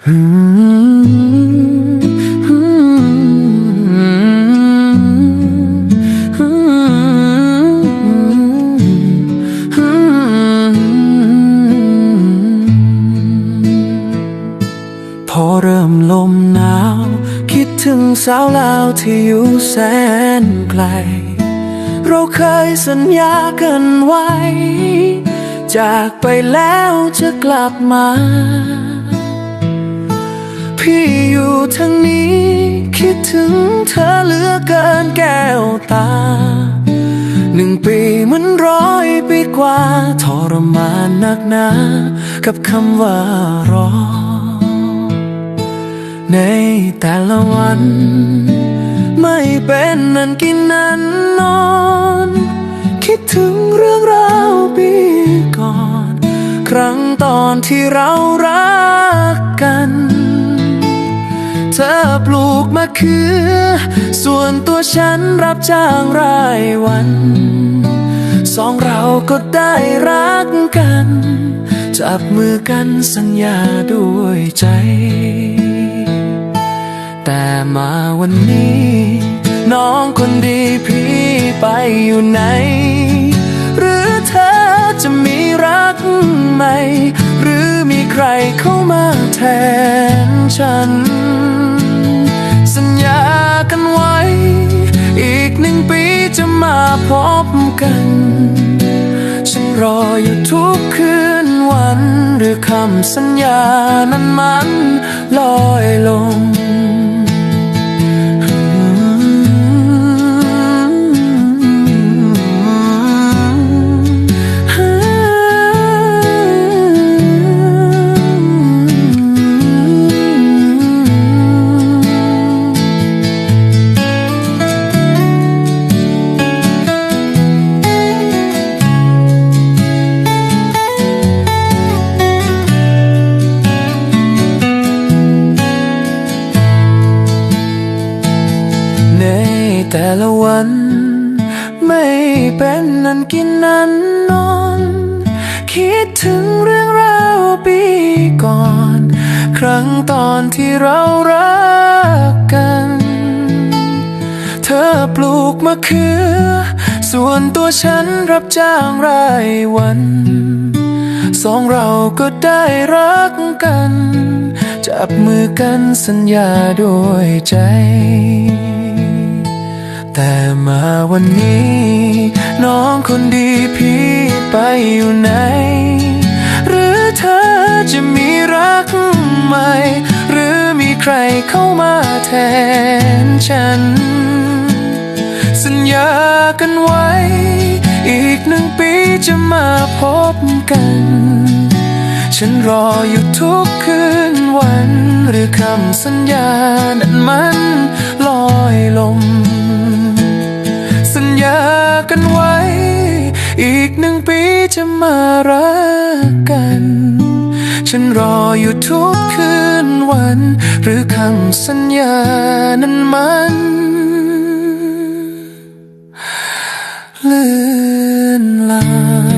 พอเริ่มลมหนาว คิดถึงสาวลาวที่อยู่แสนไกล เราเคยสัญญากันไว้ จากไปแล้วจะกลับมา พี่อยู่ทางนี้ คิดถึงเธอเหลือเกินแก้วตา หนึ่งปีมันร้อยปีกว่า ทรมานนักหนา กับคำว่ารอ ในแต่ละวัน ไม่เป็นนันกินนันนอน คิดถึงเรื่องราวปีก่อน ครั้งตอนที่เรารักกัน ธอปลูกมะเขือ ส่วนตัวฉันรับจ้างรายวัน สองเราก็ได้รักกัน จับมือกันสัญญาด้วยใจ แต่มาวันนี้ น้องคนดีพี่ไปอยู่ไหน หรือเธอจะมีรักใหม่ หรือมีใครเข้ามาแทนฉัน มาพบกัน ฉันรออยู่ทุกคืนวัน หรือคำสัญญานั้นมันลอยลง แต่ละวัน ไม่เป็นนันกินนันนอน คิดถึงเรื่องราวปีก่อน ครั้งตอนที่เรารักกัน เธอปลูกมะเขือ ส่วนตัวฉันรับจ้างรายวัน สองเราก็ได้รักกัน จับมือกันสัญญาด้วยใจ แต่มาวันนี้ น้องคนดีพี่ไปอยู่ไหน หรือเธอจะมีรักใหม่ หรือมีใครเข้ามาแทนฉัน สัญญากันไว้ อีกหนึ่งปีจะมาพบกัน ฉันรออยู่ทุกคืนวัน หรือคำสัญญานั้นมันลอยลม ญากันไว้ อีกหนึ่งปีจะมารักกัน ฉันรออยู่ทุกคืนวัน หรือคำสัญญานั้นมันเลื่อนลาง